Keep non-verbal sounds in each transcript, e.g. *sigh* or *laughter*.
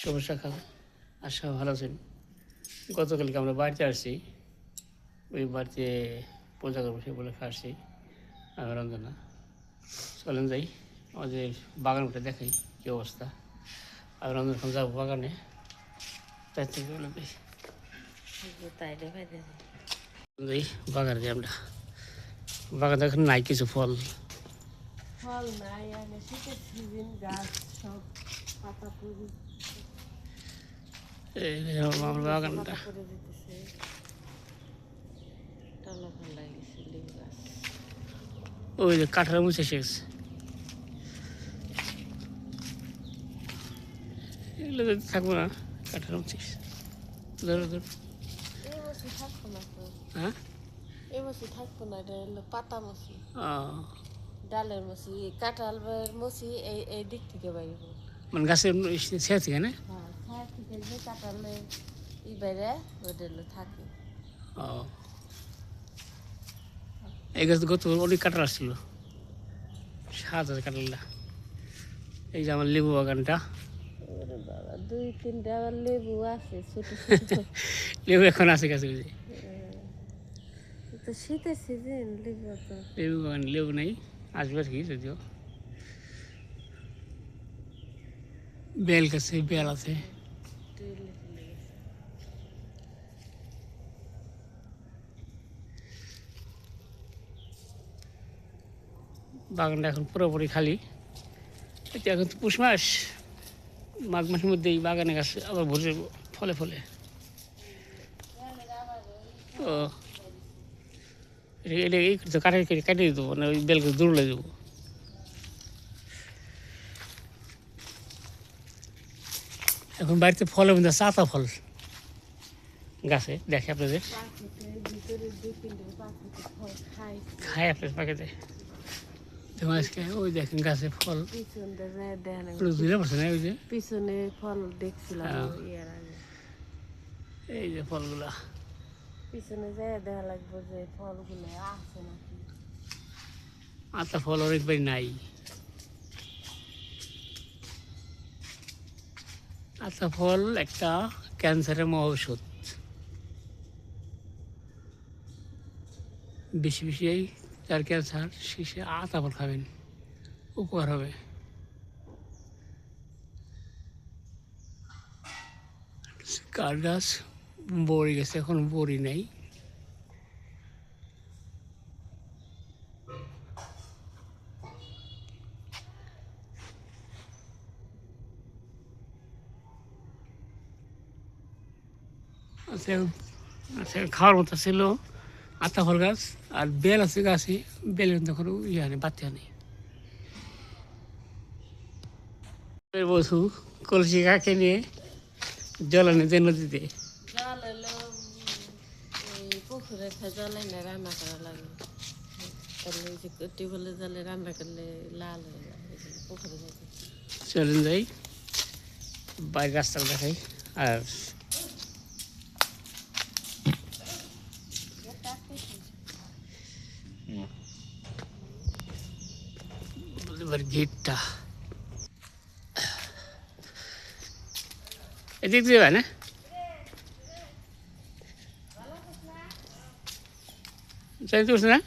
শুভ সকাল আশা, ভালো আছেন? গতকালকে আমরা বাড়িতে আসছি। ওই বাড়িতে পূজা করব সে বলে আসছি আমি রঞ্জনা। চলেন যাই। আমাদের বাগান উঠে দেখাই কী অবস্থা। আমি রঞ্জন এখন যাব বাগানে। তাই থেকে বলে যাই, বাগানে যাই আমরা। বাগানে এখন নাই কিছু ফল। ফল নাই শীতের সিজন গাছ সব পাতা এই আমার বাগানটা ওই যে মুছে শেষ এগুলো থাকব না কাঠার মুছিস ধরো ধরো থাকব না তো হ্যাঁ এই বছর থাকব না এটা হলো পাতা মসি ডালের মসি কাঁঠাল মসি এই এই দিক থেকে মানে গাছের শেষ থেকে না? হ্যাঁ। ছায়া থেকে যে কাঁঠালের ই বাইরে ওটা থাকে। ও। এই গাছ গত অনেক কাটার আসছিল। সাত হাজার কাটালটা এই যে আমার লেবু বাগানটা। বাবা দুই তিনটা আবার লেবু আছে ছোট ছোট। *laughs* লেবু এখন আছে গাছে বুঝি তো শীতের সিজন লেবু তো লেবু বাগান লেবু নেই আসবে আর কি যদিও। বেল গাছে বেল আছে। বাগানটা এখন পুরোপুরি খালি এটা এখন তো পুষ মাস মাঘ মাসের মধ্যে এই বাগানে গাছ আবার ভরে ফলে ফলে ও এটা এই তো কাটে কেটে কাটে দিত মানে ওই বেলকে দৌড়লে দেবো এখন বাড়িতে ফল মধ্যে চাতা ফল গাছে, দেখে আপনাদের। খায় আজকে, ওই দেখেন গাছে ফল। ধুলে পড়ছে না ওই পিছনে ফল দেখছিলাম এই যে ফলগুলা। পিছনে যায় দেখা লাগবে যে ফলগুলো আছে আতা ফল অনেকবার নাই। আতা ফল একটা ক্যান্সারের মহা ঔষধ বেশি বেশি যার ক্যান্সার শেষে আতা খাবেন, উপকার হবে। কাঠ গাছ বড়ি গেছে, এখন বড়ি নেই। আছে। আছে খাওয়ার মতো ছিল। আতা ফল গাছ আর বেল আছে গাছে। বেল কিন্তু এখন ইয়ে নেই বাচ্চা নেই বসু কলসি কাকে নিয়ে জল নদীতে? জল হলো এই পুকুরে জল এনে রান্না করা লাগে। ওই যে জলে রান্না করলে লাল হয়ে যায় পুকুরে চলেন যাই বাইরের রাস্তা দেখাই। আর এবার গেটটা এদিক দিয়ে যাবে না চাইতে পারছে না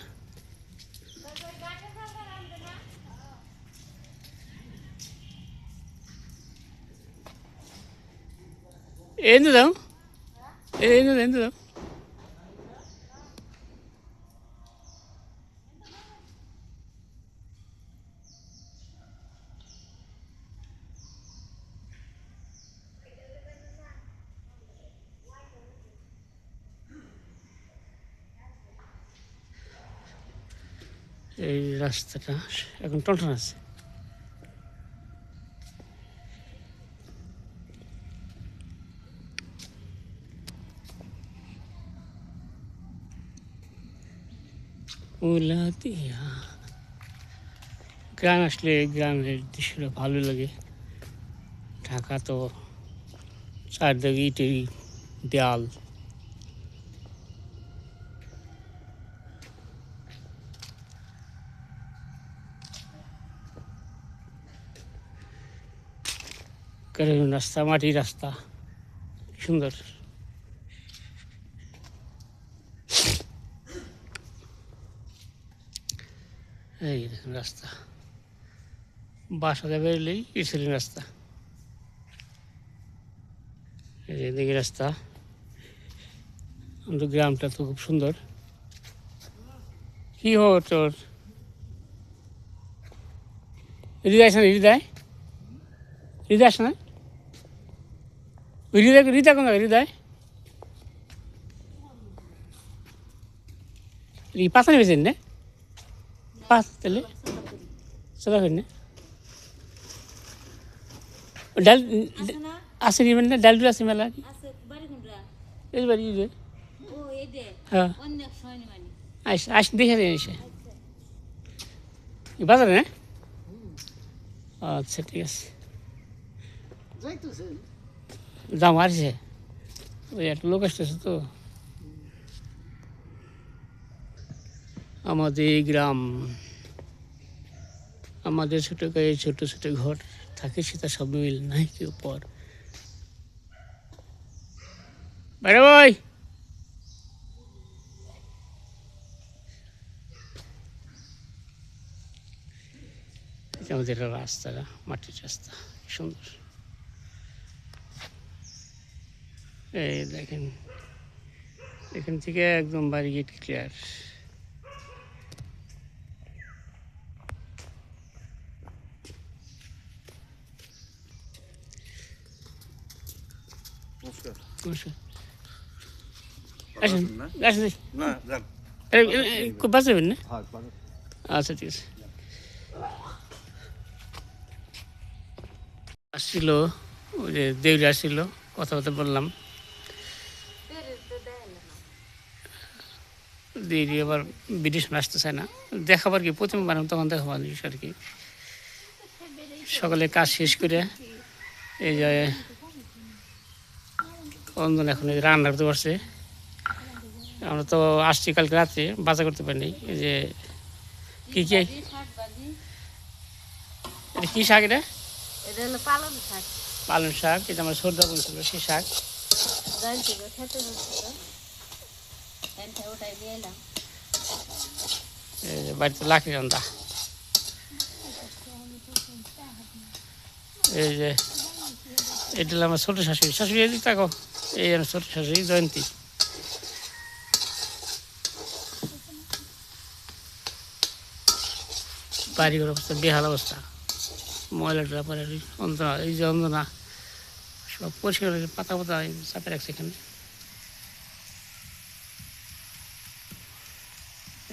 ఏంది এই রাস্তাটা এখন টনটন আছে। গ্রাম আসলে গ্রামের দৃশ্যটা ভালো লাগে। ঢাকা তো চারদিকে ইটের দেয়াল। গ্রামীণ রাস্তা, মাটির রাস্তা। সুন্দর। এই দেখুন রাস্তা। বাসাতে বেরোলেই ইসলিন রাস্তা। এদিকে রাস্তা। আমাদের গ্রামটা তো খুব সুন্দর। কি হো তোর? হৃদয় আসে না হৃদয় হৃদয় আসে না? হৃদয় হৃদয় কোন হৃদয় এই পাতা নেবেছেন না। পাঁচ তাহলে। চলা করেন না। ডাল আছে নিবেন না? ডাল আছে মেলা আছে বাড়ি কোনটা? এই বাড়ি এই যে। ও এই দে হ্যাঁ। মানে আস আস দেখে এসে। বাজারে না? আচ্ছা ঠিক আছে। দাম আসছে। ওই একটা লোক আসতেছে তো। আমাদের এই গ্রাম, আমাদের ছোট গায়ে ছোট ছোট ঘর থাকে, সেটা সব মিল নাই, কেউ পর। বাইরে ভাই আমাদের রাস্তাটা, মাটির রাস্তা সুন্দর। এই দেখেন এখান থেকে একদম বাড়ি গেট ক্লিয়ার বাঁচাবেন না? আচ্ছা ঠিক আছে। আসছিল ওই যে দেউরি আসছিল কথাবার্তা বললাম। দেরি আবার বিদেশ আসতে চায় না। দেখাবার কি? প্রথম বানাম তখন দেখাবার আর কি। সকালে কাজ শেষ করে এই যে অন্ধন এখন রান্না করতে পারছে আমরা তো আসছি কালকে রাতে বাজার করতে পারিনি এই যে কি কি? এটা কি শাক এটা? পালন শাক। পালং শাক এটা আমার সর্দা বলছিল সেই শাক। এই যে বাড়িতে লাকড়ি রান্না এই যে এটা আমার ছোটো শাশুড়ি শাশুড়ি এদিক থাকো এই আমার ছোটো শাশুড়ি জয়ন্তী বাড়িঘর অবস্থা বেহাল অবস্থা ময়লাটা পরে অন্তনা এই যে অন্ধনা সব পরিষ্কার করে পাতা পাতা চাপে রাখছে এখানে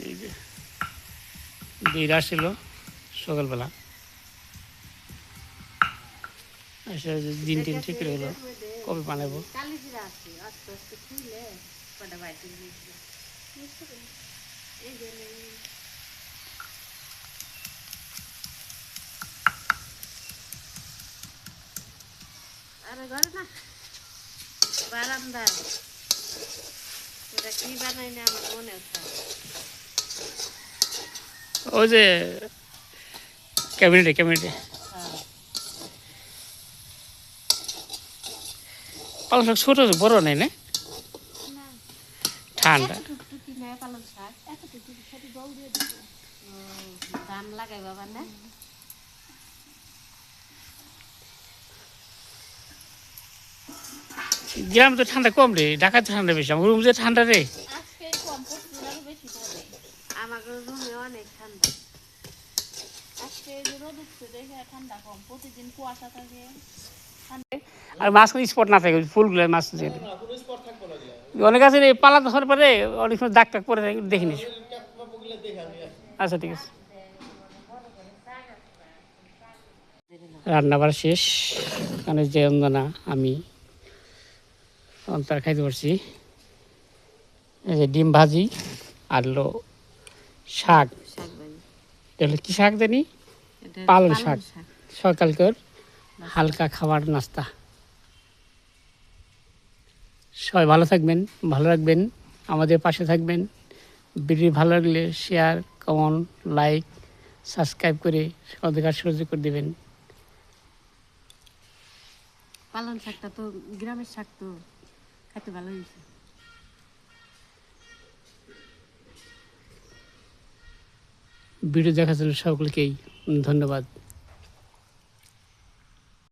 এই যে বীর আসছিল সকালবেলা। দিন টিন ঠিক হলো কবে বানাবো? বারান্দা ওটা কি বানাই না আমার মনে হচ্ছে। ওই যে ক্যাবিনেটে ক্যাবিনেটে। পালং শাক ছোটো, বড় নেই না? ঠান্ডা। গ্রামে তো ঠান্ডা কম রে ঢাকাতে ঠান্ডা বেশি, আমার রুম যে ঠান্ডা রে আজকে কম পড়ছে আরও বেশি পড়ে আমাকে রুমে অনেক ঠান্ডা আজকে যে রোদ উঠছে দেখে ঠান্ডা কম কুয়াশা থাকে। আর মাছ স্পট না থাকে ফুলগুলো মাছ থাকে অনেক আছে পালাতে হওয়ার পরে অনেক সময় দাগ টাগ পরে থাকে, দেখে নিস আচ্ছা ঠিক আছে। রান্না বাড়া শেষ এখানে যে অন্দনা আমি অন্তর খাইতে পারছি। এই যে ডিম ভাজি আর হলো শাক এটা হলো কি শাক জানি? পালং শাক। সকালকার হালকা খাবার নাস্তা। সবাই ভালো থাকবেন ভালো রাখবেন আমাদের পাশে থাকবেন। ভিডিও ভালো লাগলে শেয়ার কমেন্ট লাইক সাবস্ক্রাইব করে অধিকার সহযোগ করে দেবেন। পালন শাকটা তো গ্রামের শাক তো খাইতে ভালো হয়েছে। ভিডিও দেখার জন্য সকলকেই ধন্যবাদ।